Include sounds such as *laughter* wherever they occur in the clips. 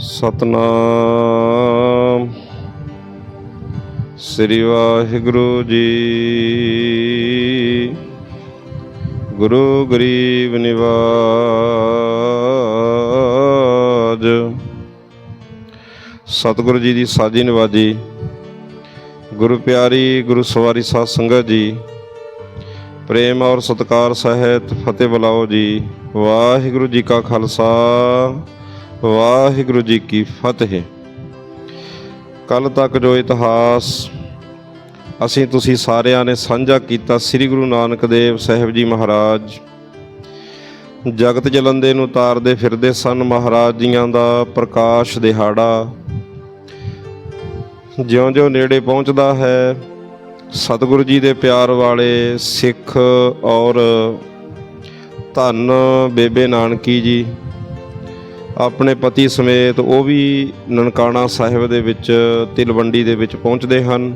ਸਤਨਾਮ। ਸ੍ਰੀ ਵਾਹਿਗੁਰੂ ਜੀ। ਗੁਰੂ ਗਰੀਬ ਨਿਵਾਜ। ਸਤਿਗੁਰੂ ਜੀ ਦੀ ਸਾਜੀ ਨਿਵਾਜੀ। ਗੁਰੂ ਪਿਆਰੀ, ਗੁਰੂ ਸਵਾਰੀ ਸਾਧ ਸੰਗਤ ਜੀ। ਪ੍ਰੇਮ ਔਰ ਸਤਕਾਰ ਸਹਿਤ ਫਤਿਹ ਬੁਲਾਓ ਜੀ। ਵਾਹਿਗੁਰੂ ਜੀ ਕਾ ਖਾਲਸਾ। ਵਾਹਿਗੁਰੂ ਜੀ ਕੀ ਫਤਿਹ। ਕੱਲ ਤੱਕ ਜੋ ਇਤਿਹਾਸ ਅਸੀਂ ਤੁਸੀਂ ਸਾਰਿਆਂ ਨੇ ਸਾਂਝਾ ਕੀਤਾ ਸ੍ਰੀ ਗੁਰੂ ਨਾਨਕ ਦੇਵ ਸਾਹਿਬ ਜੀ ਮਹਾਰਾਜ। ਜਗਤ ਜਲੰਦੇ ਨੂੰ ਤਾਰਦੇ ਫਿਰਦੇ ਸਨ ਮਹਾਰਾਜ ਜੀਆਂ ਦਾ ਪ੍ਰਕਾਸ਼ ਦਿਹਾੜਾ। ਜਿਉਂ-ਜਿਉਂ ਨੇੜੇ ਪਹੁੰਚਦਾ ਹੈ, ਸਤਿਗੁਰੂ ਜੀ ਦੇ ਪਿਆਰ ਵਾਲੇ ਸਿੱਖ ਔਰ ਧੰਨ ਬੇਬੇ ਨਾਨਕੀ ਜੀ। ਆਪਣੇ ਪਤੀ ਸਮੇਤ ਉਹ ਵੀ ਨਨਕਾਣਾ ਸਾਹਿਬ ਦੇ ਵਿੱਚ, ਤਿਲਵੰਡੀ ਦੇ ਵਿੱਚ ਪਹੁੰਚਦੇ ਹਨ।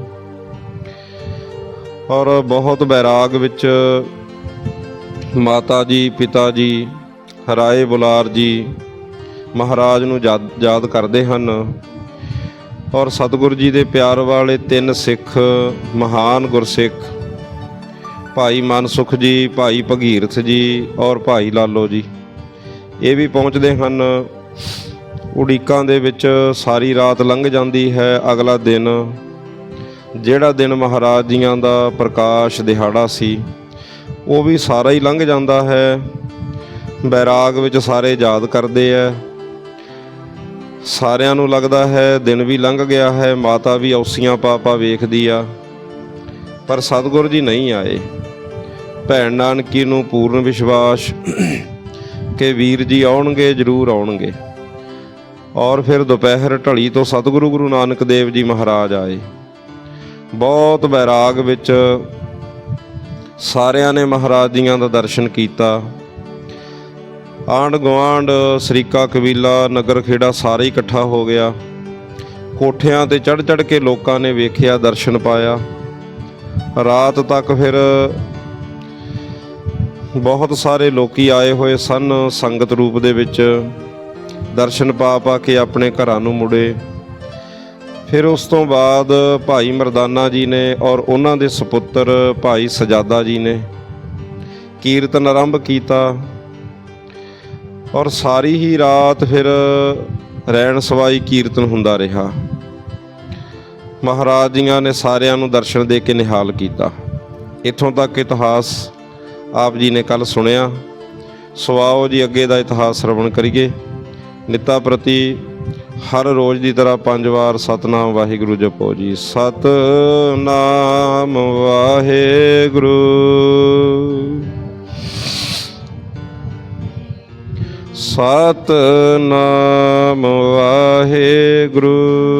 ਔਰ ਬਹੁਤ ਬੈਰਾਗ ਵਿੱਚ ਮਾਤਾ ਜੀ, ਪਿਤਾ ਜੀ ਹਰਾਏ ਬੁਲਾਰ ਜੀ ਮਹਾਰਾਜ ਨੂੰ ਯਾਦ ਯਾਦ ਕਰਦੇ ਹਨ। ਔਰ ਸਤਿਗੁਰੂ ਜੀ ਦੇ ਪਿਆਰ ਵਾਲੇ ਤਿੰਨ ਸਿੱਖ, ਮਹਾਨ ਗੁਰਸਿੱਖ, ਭਾਈ ਮਨਸੁਖ ਜੀ, ਭਾਈ ਭਗੀਰਥ ਜੀ ਔਰ ਭਾਈ ਲਾਲੋ ਜੀ। ਇਹ ਵੀ ਪਹੁੰਚਦੇ ਹਨ। ਉਡੀਕਾਂ ਦੇ ਵਿੱਚ ਸਾਰੀ ਰਾਤ ਲੰਘ ਜਾਂਦੀ ਹੈ ਅਗਲਾ ਦਿਨ। ਜਿਹੜਾ ਦਿਨ ਮਹਾਰਾਜ ਜੀਆਂ ਦਾ ਪ੍ਰਕਾਸ਼ ਦਿਹਾੜਾ ਸੀ, ਉਹ ਵੀ ਸਾਰਾ ਹੀ ਲੰਘ ਜਾਂਦਾ ਹੈ। ਬੈਰਾਗ ਵਿੱਚ ਸਾਰੇ ਯਾਦ ਕਰਦੇ ਆ ਸਾਰਿਆਂ ਨੂੰ ਲੱਗਦਾ ਹੈ ਦਿਨ ਵੀ ਲੰਘ ਗਿਆ ਹੈ, ਮਾਤਾ ਵੀ ਔਸੀਆਂ ਪਾਪਾ ਵੇਖਦੀ ਆ। ਪਰ ਸਤਿਗੁਰੂ ਜੀ ਨਹੀਂ ਆਏ। ਭੈਣ ਨਾਨਕੀ ਨੂੰ ਪੂਰਨ ਵਿਸ਼ਵਾਸ ਕਿ ਵੀਰ ਜੀ ਆਉਣਗੇ, ਜ਼ਰੂਰ ਆਉਣਗੇ। ਔਰ ਫਿਰ ਦੁਪਹਿਰ ਢਲੀ ਤੋਂ ਸਤਿਗੁਰੂ ਗੁਰੂ ਨਾਨਕ ਦੇਵ ਜੀ ਮਹਾਰਾਜ ਆਏ। ਬਹੁਤ ਬੈਰਾਗ ਵਿੱਚ ਸਾਰਿਆਂ ਨੇ ਮਹਾਰਾਜ ਜੀਆਂ ਦਾ ਦਰਸ਼ਨ ਕੀਤਾ। ਆਂਡ ਗੁਆਂਢ, ਸਰੀਕਾ ਕਬੀਲਾ, ਨਗਰ ਖੇੜਾ ਸਾਰੇ ਇਕੱਠਾ ਹੋ ਗਿਆ। ਕੋਠਿਆਂ ਤੇ ਚੜ ਚੜ ਕੇ ਲੋਕਾਂ ਨੇ ਵੇਖਿਆ, ਦਰਸ਼ਨ ਪਾਇਆ। ਰਾਤ ਤੱਕ ਫਿਰ ਬਹੁਤ ਸਾਰੇ ਲੋਕੀ ਆਏ ਹੋਏ ਸਨ ਸੰਗਤ ਰੂਪ ਦੇ ਵਿੱਚ। ਦਰਸ਼ਨ ਪਾ ਪਾ ਕੇ ਆਪਣੇ ਘਰਾਂ ਨੂੰ ਮੁੜੇ। ਫਿਰ ਉਸ ਤੋਂ ਬਾਅਦ ਭਾਈ ਮਰਦਾਨਾ ਜੀ ਨੇ ਔਰ ਉਹਨਾਂ ਦੇ ਸੁਪੁੱਤਰ ਭਾਈ ਸਜਾਦਾ ਜੀ ਨੇ ਕੀਰਤਨ ਆਰੰਭ ਕੀਤਾ। ਔਰ ਸਾਰੀ ਹੀ ਰਾਤ ਫਿਰ ਰੈਣ ਸਵਾਈ ਕੀਰਤਨ ਹੁੰਦਾ ਰਿਹਾ। ਮਹਾਰਾਜ ਜੀਆਂ ਨੇ ਸਾਰਿਆਂ ਨੂੰ ਦਰਸ਼ਨ ਦੇ ਕੇ ਨਿਹਾਲ ਕੀਤਾ। ਇੱਥੋਂ ਤੱਕ ਇਤਿਹਾਸ ਆਪ ਜੀ ਨੇ ਕੱਲ ਸੁਣਿਆ, ਸੋ ਆਓ ਜੀ ਅੱਗੇ ਦਾ ਇਤਿਹਾਸ ਸ਼ਰਵਣ ਕਰੀਏ। ਨਿੱਤਾ ਪ੍ਰਤੀ ਹਰ ਰੋਜ਼ ਦੀ ਤਰ੍ਹਾਂ ਪੰਜ ਵਾਰ ਸਤਨਾਮ ਵਾਹਿਗੁਰੂ ਜਪੋ ਜੀ। ਸਤਨਾਮ ਵਾਹਿਗੁਰੂ। ਸਤਨਾਮ ਵਾਹਿਗੁਰੂ।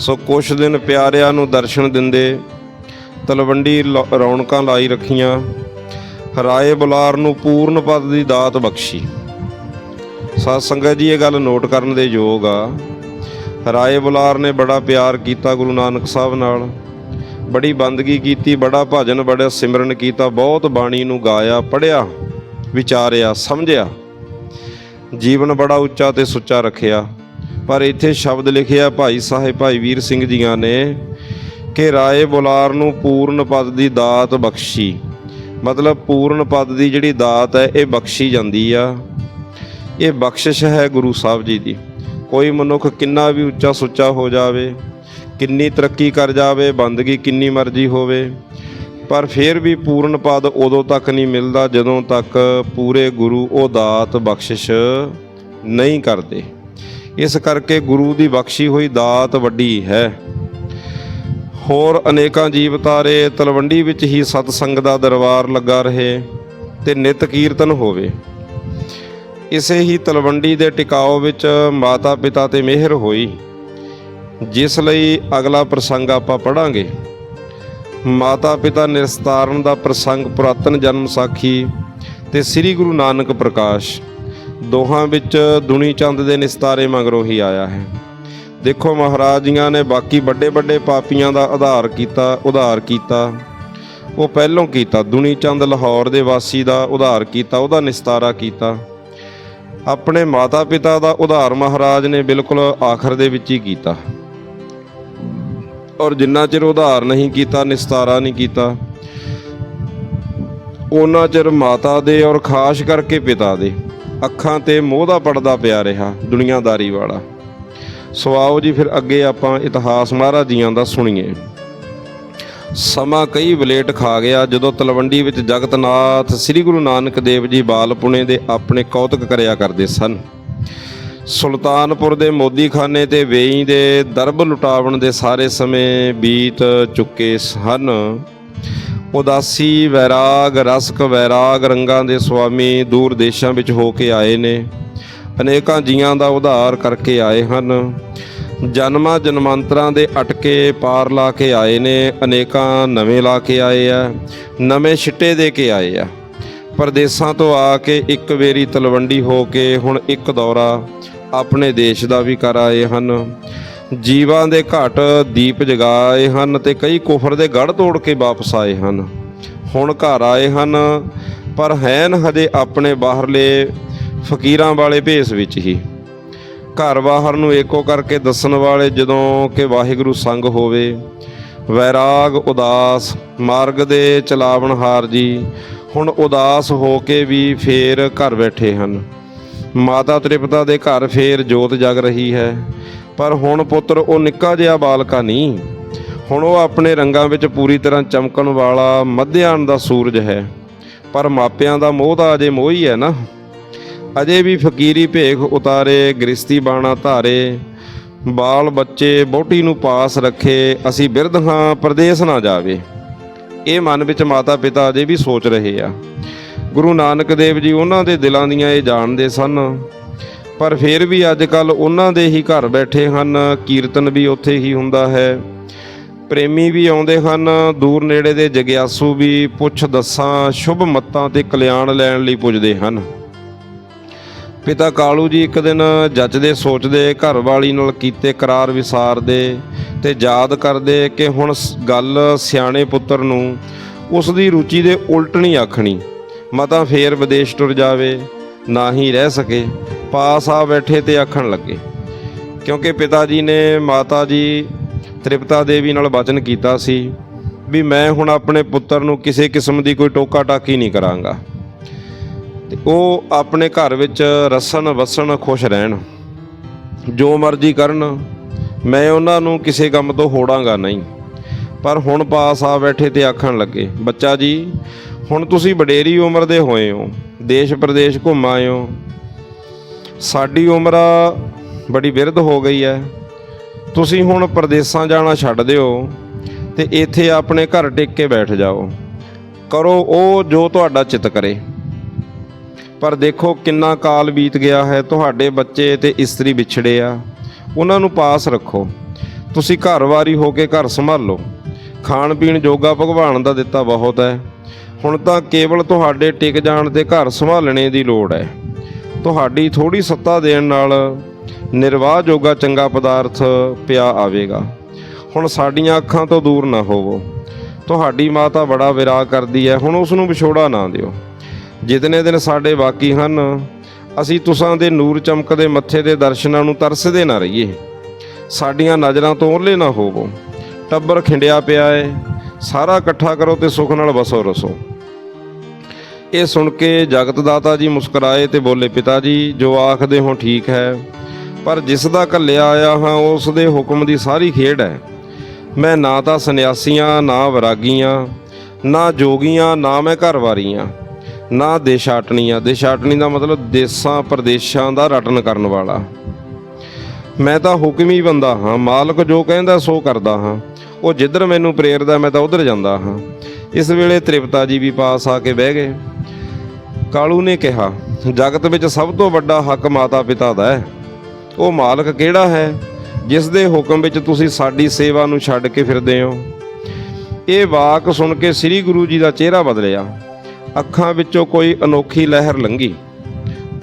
ਸੋ ਕੁਛ ਦਿਨ ਪਿਆਰਿਆਂ ਨੂੰ ਦਰਸ਼ਨ ਦਿੰਦੇ, ਤਲਵੰਡੀ ਲ- ਰੌਣਕਾਂ ਲਾਈ ਰੱਖੀਆਂ, ਰਾਏ ਬੁਲਾਰ ਨੂੰ ਪੂਰਨ ਪਦ ਦੀ ਦਾਤ ਬਖਸ਼ੀ। ਸਾਧ ਸੰਗਤ ਜੀ, ਇਹ ਗੱਲ ਨੋਟ ਕਰਨ ਦੇ ਯੋਗ ਆ। ਰਾਏ ਬੁਲਾਰ ਨੇ ਬੜਾ ਪਿਆਰ ਕੀਤਾ ਗੁਰੂ ਨਾਨਕ ਸਾਹਿਬ ਨਾਲ। ਬੜੀ ਬੰਦਗੀ ਕੀਤੀ, ਬੜਾ ਭਜਨ, ਬੜਾ ਸਿਮਰਨ ਕੀਤਾ, ਬਹੁਤ ਬਾਣੀ ਨੂੰ ਗਾਇਆ ਪੜਿਆ ਵਿਚਾਰਿਆ, ਸਮਝਿਆ। ਜੀਵਨ ਬੜਾ ਉੱਚਾ ਤੇ ਸੁੱਚਾ ਰੱਖਿਆ। ਪਰ ਇੱਥੇ ਸ਼ਬਦ ਲਿਖਿਆ ਭਾਈ ਸਾਹਿਬ, ਭਾਈ ਵੀਰ ਸਿੰਘ ਜੀਆਂ ਨੇ ਕਿ ਰਾਏ ਬੁਲਾਰ ਨੂੰ ਪੂਰਨ ਪਦ ਦੀ ਦਾਤ ਬਖਸ਼ੀ। ਮਤਲਬ ਪੂਰਨ ਪਦ ਦੀ ਜਿਹੜੀ ਦਾਤ ਹੈ, ਇਹ ਬਖਸ਼ੀ ਜਾਂਦੀ ਆ। ਇਹ ਬਖਸ਼ਿਸ਼ ਹੈ ਗੁਰੂ ਸਾਹਿਬ ਜੀ ਦੀ। ਕੋਈ ਮਨੁੱਖ ਕਿੰਨਾ ਵੀ ਉੱਚਾ ਸੁੱਚਾ ਹੋ ਜਾਵੇ, ਕਿੰਨੀ ਤਰੱਕੀ ਕਰ ਜਾਵੇ, ਬੰਦਗੀ ਕਿੰਨੀ ਮਰਜ਼ੀ ਹੋਵੇ, ਪਰ ਫਿਰ ਵੀ ਪੂਰਨ ਪਦ ਉਦੋਂ ਤੱਕ ਨਹੀਂ ਮਿਲਦਾ ਜਦੋਂ ਤੱਕ ਪੂਰੇ ਗੁਰੂ ਉਹ ਦਾਤ ਬਖਸ਼ਿਸ਼ ਨਹੀਂ ਕਰਦੇ। ਇਸ ਕਰਕੇ ਗੁਰੂ ਦੀ ਬਖਸ਼ੀ ਹੋਈ ਦਾਤ ਵੱਡੀ ਹੈ। ਹੋਰ ਅਨੇਕਾਂ ਜੀਵ ਤਾਰੇ ਤਲਵੰਡੀ ਵਿੱਚ ਹੀ ਸਤਸੰਗ ਦਾ ਦਰਬਾਰ ਲੱਗਾ ਰਹੇ ਤੇ ਨਿਤ ਕੀਰਤਨ ਹੋਵੇ। ਇਸੇ ਹੀ ਤਲਵੰਡੀ ਦੇ ਟਿਕਾਓ ਵਿੱਚ ਮਾਤਾ ਪਿਤਾ ਤੇ ਮਿਹਰ ਹੋਈ। ਜਿਸ ਲਈ ਅਗਲਾ ਪ੍ਰਸੰਗ ਆਪਾਂ ਪੜਾਂਗੇ ਮਾਤਾ ਪਿਤਾ ਨਿਰਸਤਾਰਨ ਦਾ ਪ੍ਰਸੰਗ ਪੁਰਾਤਨ ਜਨਮ ਸਾਖੀ ਤੇ ਸ੍ਰੀ ਗੁਰੂ ਨਾਨਕ ਪ੍ਰਕਾਸ਼। ਦੋਹਾਂ ਵਿੱਚ ਦੁਨੀ ਚੰਦ ਦੇ ਨਿਸਤਾਰੇ ਮਗਰੋਂ ਹੀ ਆਇਆ ਹੈ। ਦੇਖੋ ਮਹਾਰਾਜ ਜੀਆਂ ਨੇ ਬਾਕੀ ਵੱਡੇ ਵੱਡੇ ਪਾਪੀਆਂ ਦਾ ਆਧਾਰ ਕੀਤਾ, ਉਧਾਰ ਕੀਤਾ। ਉਹ ਪਹਿਲੋਂ ਕੀਤਾ, ਦੁਨੀ ਚੰਦ ਲਾਹੌਰ ਦੇ ਵਾਸੀ ਦਾ ਉਧਾਰ ਕੀਤਾ, ਉਹਦਾ ਨਿਸਤਾਰਾ ਕੀਤਾ। ਆਪਣੇ ਮਾਤਾ ਪਿਤਾ ਦਾ ਉਧਾਰ ਮਹਾਰਾਜ ਨੇ ਬਿਲਕੁਲ ਆਖਰ ਦੇ ਵਿੱਚ ਹੀ ਕੀਤਾ। ਔਰ ਜਿੰਨਾ ਚਿਰ ਉਧਾਰ ਨਹੀਂ ਕੀਤਾ, ਨਿਸਤਾਰਾ ਨਹੀਂ ਕੀਤਾ, ਉਹਨਾਂ ਚਿਰ ਮਾਤਾ ਦੇ ਔਰ ਖਾਸ ਕਰਕੇ ਪਿਤਾ ਦੇ ਅੱਖਾਂ ਤੇ ਮੋਹ ਦਾ ਪੜਦਾ ਪਿਆ ਰਿਹਾ, ਦੁਨੀਆਦਾਰੀ ਵਾਲਾ। ਸੋ ਆਓ ਜੀ, ਫਿਰ ਅੱਗੇ ਆਪਾਂ ਇਤਿਹਾਸ ਮਹਾਰਾਜ ਜੀਆਂ ਦਾ ਸੁਣੀਏ। ਸਮਾਂ ਕਈ ਬਲੇਟ ਖਾ ਗਿਆ, ਜਦੋਂ ਤਲਵੰਡੀ ਵਿੱਚ ਜਗਤਨਾਥ ਸ੍ਰੀ ਗੁਰੂ ਨਾਨਕ ਦੇਵ ਜੀ ਬਾਲਪੁਣੇ ਦੇ ਆਪਣੇ ਕੌਤਕ ਕਰਿਆ ਕਰਦੇ ਸਨ। ਸੁਲਤਾਨਪੁਰ ਦੇ ਮੋਦੀਖਾਨੇ ਤੇ ਵੇਈ ਦੇ ਦਰਬ ਲੁਟਾਵਣ ਦੇ ਸਾਰੇ ਸਮੇਂ ਬੀਤ ਚੁੱਕੇ ਹਨ ਉਦਾਸੀ, ਵੈਰਾਗ ਰਸਕ ਵੈਰਾਗ ਰੰਗਾਂ ਦੇ ਸੁਆਮੀ ਦੂਰ ਦੇਸ਼ਾਂ ਵਿੱਚ ਹੋ ਕੇ ਆਏ ਨੇ। ਅਨੇਕਾਂ ਜੀਆਂ ਦਾ ਉਧਾਰ ਕਰਕੇ ਆਏ ਹਨ। ਜਨਮਾਂ ਜਨਮਾਂਤਰਾਂ ਦੇ ਅਟਕੇ ਪਾਰ ਲਾ ਕੇ ਆਏ ਨੇ। ਅਨੇਕਾਂ ਨਵੇਂ ਲਾ ਕੇ ਆਏ ਆ। ਨਵੇਂ ਛਿੱਟੇ ਦੇ ਕੇ ਆਏ ਆ। ਪਰਦੇਸਾਂ ਤੋਂ ਆ ਕੇ ਇੱਕ ਵੇਰੀ ਤਲਵੰਡੀ ਹੋ ਕੇ ਹੁਣ ਇੱਕ ਦੌਰਾ ਆਪਣੇ ਦੇਸ਼ ਦਾ ਵੀ ਕਰ ਆਏ ਹਨ। ਜੀਵਾਂ ਦੇ ਘਟ ਦੀਪ ਜਗਾਏ ਹਨ ਤੇ ਕਈ ਕੁਫਰ ਦੇ ਗੜ ਤੋੜ ਕੇ ਵਾਪਸ ਆਏ ਹਨ। ਹੁਣ ਘਰ ਆਏ ਹਨ, ਪਰ ਹੈਨ ਹਜੇ ਆਪਣੇ ਬਾਹਰਲੇ ਫਕੀਰਾਂ ਵਾਲੇ ਭੇਸ ਵਿੱਚ ਹੀ। ਘਰ ਬਾਹਰ ਨੂੰ ਏਕੋ ਕਰਕੇ ਦੱਸਣ ਵਾਲੇ ਜਦੋਂ ਕਿ ਵਾਹਿਗੁਰੂ ਸੰਗ ਹੋਵੇ, ਵੈਰਾਗ ਉਦਾਸ, ਮਾਰਗ ਦੇ ਚਲਾਵਣਹਾਰ ਜੀ, ਹੁਣ ਉਦਾਸ ਹੋ ਕੇ ਵੀ ਫੇਰ ਘਰ ਬੈਠੇ ਹਨ। ਮਾਤਾ ਤ੍ਰਿਪਤਾ ਦੇ ਘਰ ਫੇਰ ਜੋਤ ਜਗ ਰਹੀ ਹੈ ਪਰ ਹੁਣ ਪੁੱਤਰ, ਉਹ ਨਿੱਕਾ ਜਿਹਾ ਬਾਲਕਾ ਨਹੀਂ। ਹੁਣ ਉਹ ਆਪਣੇ ਰੰਗਾਂ ਵਿੱਚ ਪੂਰੀ ਤਰ੍ਹਾਂ ਚਮਕਣ ਵਾਲਾ ਮਧਿਆਨ ਦਾ ਸੂਰਜ ਹੈ। ਪਰ ਮਾਪਿਆਂ ਦਾ ਮੋਹ ਤਾਂ ਅਜੇ ਮੋਹ ਹੀ ਹੈ ਨਾ। ਅਜੇ ਵੀ ਫਕੀਰੀ ਭੇਖ ਉਤਾਰੇ ਗ੍ਰਸਤੀ ਬਾਣਾ ਧਾਰੇ। ਬਾਲ ਬੱਚੇ ਬੋਟੀ ਨੂੰ ਪਾਸ ਰੱਖੇ, ਅਸੀਂ ਬਿਰਧ ਹਾਂ, ਪਰਦੇਸ ਨਾ ਜਾਵੇ। ਇਹ ਮਨ ਵਿੱਚ ਮਾਤਾ ਪਿਤਾ ਅਜੇ ਵੀ ਸੋਚ ਰਹੇ ਆ। ਗੁਰੂ ਨਾਨਕ ਦੇਵ ਜੀ ਉਹਨਾਂ ਦੇ ਦਿਲਾਂ ਦੀਆਂ ਇਹ ਜਾਣਦੇ ਸਨ ਪਰ ਫਿਰ ਵੀ ਅੱਜ ਕੱਲ ਉਹਨਾਂ ਦੇ ਹੀ ਘਰ ਬੈਠੇ ਹਨ। ਕੀਰਤਨ ਵੀ ਉੱਥੇ ਹੀ ਹੁੰਦਾ ਹੈ। ਪ੍ਰੇਮੀ ਵੀ ਆਉਂਦੇ ਹਨ। ਦੂਰ ਨੇੜੇ ਦੇ ਜਗਿਆਸੂ ਵੀ ਪੁੱਛ ਦੱਸਾਂ, ਸ਼ੁਭ ਮੱਤਾਂ ਤੇ ਕਲਿਆਣ ਲੈਣ ਲਈ ਪੁੱਜਦੇ ਹਨ। ਪਿਤਾ ਕਾਲੂ ਜੀ ਇੱਕ ਦਿਨ ਜੱਜਦੇ ਸੋਚਦੇ ਘਰ ਵਾਲੀ ਨਾਲ ਕੀਤੇ ਕਰਾਰ ਵਿਸਾਰਦੇ ਤੇ ਯਾਦ ਕਰਦੇ ਕਿ ਹੁਣ ਸ- ਗੱਲ ਸਿਆਣੇ ਪੁੱਤਰ ਨੂੰ ਉਸ ਦੀ ਰੁਚੀ ਦੇ ਉਲਟ ਨਹੀਂ ਆਖਣੀ। ਮਤਾ ਫੇਰ ਵਿਦੇਸ਼ ਟੁਰ ਜਾਵੇ। ਨਾ ਹੀ ਰਹਿ ਸਕੇ। ਪਾਸ ਆ ਬੈਠੇ ਤੇ ਆਖਣ ਲੱਗੇ। ਕਿਉਂਕਿ ਪਿਤਾ ਜੀ ਨੇ ਮਾਤਾ ਜੀ ਤ੍ਰਿਪਤਾ ਦੇਵੀ ਨਾਲ ਵਚਨ ਕੀਤਾ ਸੀ ਵੀ ਮੈਂ ਹੁਣ ਆਪਣੇ ਪੁੱਤਰ ਨੂੰ ਕਿਸੇ ਕਿਸਮ ਦੀ ਕੋਈ ਟੋਕਾ ਟਾਕੀ ਨਹੀਂ ਕਰਾਂਗਾ। ਤੇ ਉਹ ਆਪਣੇ ਘਰ ਵਿੱਚ ਰਸਣ ਵਸਣ ਖੁਸ਼ ਰਹਿਣ। ਜੋ ਮਰਜ਼ੀ ਕਰਨ, ਮੈਂ ਉਹਨਾਂ ਨੂੰ ਕਿਸੇ ਕੰਮ ਤੋਂ ਹੋੜਾਂਗਾ ਨਹੀਂ। ਪਰ ਹੁਣ ਪਾਸ ਆ ਬੈਠੇ ਤੇ ਆਖਣ ਲੱਗੇ, ਬੱਚਾ ਜੀ ਹੁਣ ਤੁਸੀਂ ਵਡੇਰੀ ਉਮਰ ਦੇ ਹੋਏ ਹੋ, ਦੇਸ਼ ਪ੍ਰਦੇਸ਼ ਘੁੰਮ ਆਏ ਹੋ। ਸਾਡੀ ਉਮਰ ਬੜੀ ਬਿਰਧ ਹੋ ਗਈ ਹੈ। ਤੁਸੀਂ ਹੁਣ ਪ੍ਰਦੇਸਾਂ ਜਾਣਾ ਛੱਡ ਦਿਓ ਤੇ ਇੱਥੇ ਆਪਣੇ ਘਰ ਟਿਕ ਕੇ ਬੈਠ ਜਾਓ। ਕਰੋ ਉਹ ਜੋ ਤੁਹਾਡਾ ਚਿੱਤ ਕਰੇ। ਪਰ ਦੇਖੋ ਕਿੰਨਾ ਕਾਲ ਬੀਤ ਗਿਆ ਹੈ, ਤੁਹਾਡੇ ਬੱਚੇ ਤੇ ਇਸਤਰੀ ਵਿਛੜੇ ਆ। ਉਹਨਾਂ ਨੂੰ ਪਾਸ ਰੱਖੋ। ਤੁਸੀਂ ਘਰ-ਵਾਰੀ ਹੋ ਕੇ ਘਰ ਸੰਭਾਲੋ। ਖਾਣ ਪੀਣ ਜੋਗਾ ਭਗਵਾਨ ਦਾ ਦਿੱਤਾ ਬਹੁਤ ਹੈ। ਹੁਣ ਤਾਂ ਕੇਵਲ ਤੁਹਾਡੇ ਟਿਕ ਜਾਣ ਤੇ ਘਰ ਸੰਭਾਲਣੇ ਦੀ ਲੋੜ ਹੈ। ਤੁਹਾਡੀ ਥੋੜੀ ਸੱਤਾ ਦੇਣ ਨਾਲ ਨਿਰਵਾਹ ਜੋਗਾ ਚੰਗਾ ਪਦਾਰਥ ਪਿਆ ਆਵੇਗਾ। ਹੁਣ ਸਾਡੀਆਂ ਅੱਖਾਂ ਤੋਂ ਦੂਰ ਨਾ ਹੋਵੋ। ਤੁਹਾਡੀ ਮਾਤਾ ਬੜਾ ਵਿਰਾਗ ਕਰਦੀ ਹੈ, ਹੁਣ ਉਸ ਨੂੰ ਵਿਛੋੜਾ ਨਾ ਦਿਓ। ਜਿਤਨੇ ਦਿਨ ਸਾਡੇ ਬਾਕੀ ਹਨ, ਅਸੀਂ ਤੁਸਾਂ ਦੇ ਨੂਰ ਚਮਕਦੇ ਮੱਥੇ ਦੇ ਦਰਸ਼ਨਾਂ ਨੂੰ ਤਰਸਦੇ ਨਾ ਰਹੀਏ। ਸਾਡੀਆਂ ਨਜ਼ਰਾਂ ਤੋਂ ਓਹਲੇ ਨਾ ਹੋਵੋ। ਟੱਬਰ ਖਿੰਡਿਆ ਪਿਆ ਏ। ਸਾਰਾ ਇਕੱਠਾ ਕਰੋ ਤੇ ਸੁਖ ਨਾਲ ਵਸੋ ਰਸੋ। ਇਹ ਸੁਣ ਕੇ ਜਗਤ ਦਾਤਾ ਜੀ ਮੁਸਕਰਾਏ ਤੇ ਬੋਲੇ ਪਿਤਾ ਜੀ ਜੋ ਆਖਦੇ ਹੋ ਠੀਕ ਹੈ, ਪਰ ਜਿਸ ਦਾ ਘੱਲਿਆ ਆਇਆ ਹਾਂ, ਉਸ ਦੇ ਹੁਕਮ ਦੀ ਸਾਰੀ ਖੇਡ ਹੈ। ਮੈਂ ਨਾ ਤਾਂ ਸੰਨਿਆਸੀਆਂ, ਨਾ ਵਿਰਾਗੀਆਂ, ਨਾ ਜੋਗੀਆਂ, ਨਾ ਮੈਂ ਘਰਵਾਰੀਆਂ, ਨਾ ਦੇਸ਼ਾਟਣੀਆਂ। ਦੇਸ਼ਾਟਣੀ ਦਾ ਮਤਲਬ ਦੇਸਾਂ, ਪ੍ਰਦੇਸ਼ਾਂ ਦਾ ਰਟਨ ਕਰਨ ਵਾਲਾ। ਮੈਂ ਤਾਂ ਹੁਕਮੀ ਬੰਦਾ ਹਾਂ, ਮਾਲਕ ਜੋ ਕਹਿੰਦਾ ਸੋ ਕਰਦਾ ਹਾਂ। ਉਹ ਜਿੱਧਰ ਮੈਨੂੰ ਪ੍ਰੇਰਦਾ, ਮੈਂ ਤਾਂ ਉਧਰ ਜਾਂਦਾ ਹਾਂ। ਇਸ ਵੇਲੇ ਤ੍ਰਿਪਤਾ ਜੀ ਵੀ ਪਾਸ ਆ ਕੇ ਬਹਿ ਗਏ। ਕਾਲੂ ਨੇ ਕਿਹਾ, ਜਗਤ ਵਿੱਚ ਸਭ ਤੋਂ ਵੱਡਾ ਹੱਕ ਮਾਤਾ ਪਿਤਾ ਦਾ ਹੈ। ਉਹ ਮਾਲਕ ਕਿਹੜਾ ਹੈ, ਜਿਸ ਦੇ ਹੁਕਮ ਵਿੱਚ ਤੁਸੀਂ ਸਾਡੀ ਸੇਵਾ ਨੂੰ ਛੱਡ ਕੇ ਫਿਰਦੇ ਹੋ? ਇਹ ਵਾਕ ਸੁਣ ਕੇ ਸ੍ਰੀ ਗੁਰੂ ਜੀ ਦਾ ਚਿਹਰਾ ਬਦਲਿਆ। ਅੱਖਾਂ ਵਿੱਚੋਂ ਕੋਈ ਅਨੋਖੀ ਲਹਿਰ ਲੰਗੀ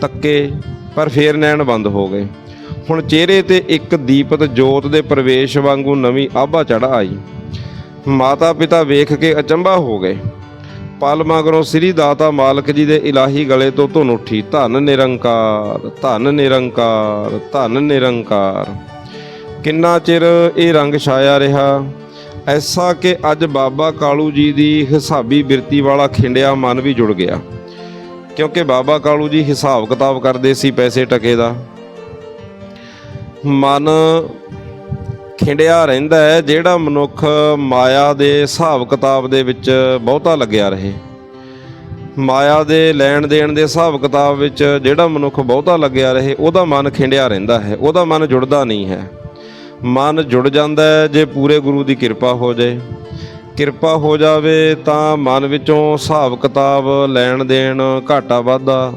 ਤੱਕੇ, ਪਰ ਫੇਰ ਨੈਣ ਬੰਦ ਹੋ ਗਏ। ਹੁਣ ਚਿਹਰੇ ਤੇ ਇੱਕ ਦੀਪਤ ਜੋਤ ਦੇ ਪ੍ਰਵੇਸ਼ ਵਾਂਗੂ ਨਵੀਂ ਆਭਾ ਚੜ ਆਈ। ਮਾਤਾ ਪਿਤਾ ਵੇਖ ਕੇ ਅਚੰਭਾ ਹੋ ਗਏ। ਪਲ ਮਗਰੋਂ ਸ੍ਰੀ ਦਾਤਾ ਮਾਲਕ ਜੀ ਦੇ ਇਲਾਹੀ ਗਲੇ ਤੋਂ ਧੁਨ ਉੱਠੀ, ਧੰਨ ਨਿਰੰਕਾਰ ਧੰਨ ਨਿਰੰਕਾਰ ਧੰਨ ਨਿਰੰਕਾਰ। ਕਿੰਨਾ ਚਿਰ ਇਹ ਰੰਗ ਛਾਇਆ ਰਿਹਾ? ਐਸਾ ਕਿ ਅੱਜ ਬਾਬਾ ਕਾਲੂ ਜੀ ਦੀ ਹਿਸਾਬੀ ਬਿਰਤੀ ਵਾਲਾ ਖਿੰਡਿਆ ਮਨ ਵੀ ਜੁੜ ਗਿਆ। ਕਿਉਂਕਿ ਬਾਬਾ ਕਾਲੂ ਜੀ ਹਿਸਾਬ ਕਿਤਾਬ ਕਰਦੇ ਸੀ ਪੈਸੇ ਟਕੇ ਦਾ। ਮਨ ਖਿੰਡਿਆ ਰਹਿੰਦਾ ਹੈ, ਜਿਹੜਾ ਮਨੁੱਖ ਮਾਇਆ ਦੇ ਹਿਸਾਬ ਕਿਤਾਬ ਦੇ ਵਿੱਚ ਬਹੁਤਾ ਲੱਗਿਆ ਰਹੇ। ਮਾਇਆ ਦੇ ਲੈਣ ਦੇਣ ਦੇ ਹਿਸਾਬ ਕਿਤਾਬ ਵਿੱਚ ਜਿਹੜਾ ਮਨੁੱਖ ਬਹੁਤਾ ਲੱਗਿਆ ਰਹੇ, ਉਹਦਾ ਮਨ ਖਿੰਡਿਆ ਰਹਿੰਦਾ ਹੈ, ਉਹਦਾ ਮਨ ਜੁੜਦਾ ਨਹੀਂ ਹੈ। ਮਨ ਜੁੜ ਜਾਂਦਾ ਹੈ ਜੇ ਪੂਰੇ ਗੁਰੂ ਦੀ ਕਿਰਪਾ ਹੋ ਜਾਏ। ਕਿਰਪਾ ਹੋ ਜਾਵੇ ਤਾਂ ਮਨ ਵਿੱਚੋਂ ਹਿਸਾਬ ਕਿਤਾਬ, ਲੈਣ ਦੇਣ ਘਾਟਾ ਵਾਧਾ,